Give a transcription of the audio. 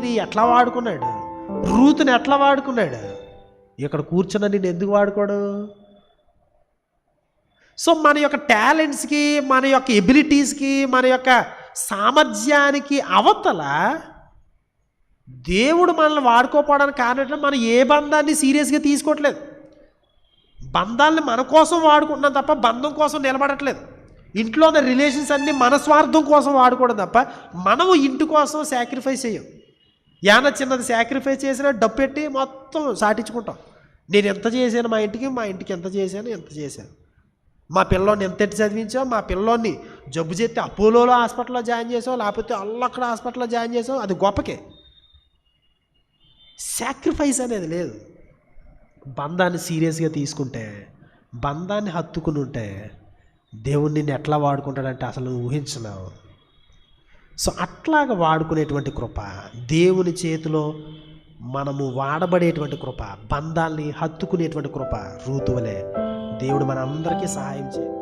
బోయాజుని ఎట్లా వాడుకున్నాడు? రూతుని ఎట్లా వాడుకున్నాడు? ఇక్కడ కూర్చున్న నేను ఎందుకు వాడుకోడు? సో మన యొక్క టాలెంట్స్కి మన యొక్క ఎబిలిటీస్కి మన యొక్క సామర్థ్యానికి అవతల దేవుడు మనల్ని వాడుకోపోవడానికి కారణం మనం ఏ బంధాన్ని సీరియస్గా తీసుకోవట్లేదు. బంధాలని మన కోసం వాడుకుంటున్నాం తప్ప బంధం కోసం నిలబడట్లేదు. ఇంట్లో ఉన్న రిలేషన్స్ అన్నీ మన స్వార్థం కోసం వాడుకోవడం తప్ప మనము ఇంటి కోసం సాక్రిఫైస్ చేయం యాన చిన్నది సాక్రిఫైస్ చేసినా డబ్బు పెట్టి మొత్తం సాటించుకుంటాం. నేను ఎంత చేశాను మా ఇంటికి మా ఇంటికి ఎంత చేశాను ఎంత చేశాను. మా పిల్లోని ఎంత ఎట్టి మా పిల్లోని జబ్బు చేస్తే అపోలోలో హాస్పిటల్లో జాయిన్ చేసాం లేకపోతే అల్లక్కడ హాస్పిటల్లో జాయిన్ చేసావు అది గొప్పకే. సాక్రిఫైస్ అనేది లేదు. బంధాన్ని సీరియస్గా తీసుకుంటే బంధాన్ని హత్తుకుని ఉంటే దేవుణ్ణి నిన్ను ఎట్లా వాడుకుంటాడంటే అసలు నువ్వు ఊహించలేవు. సో అట్లాగ వాడుకునేటువంటి కృప దేవుని చేతిలో మనము వాడబడేటువంటి కృప బంధాల్ని హత్తుకునేటువంటి కృప రూతువలే దేవుడు మన అందరికీ సహాయం చేయాలి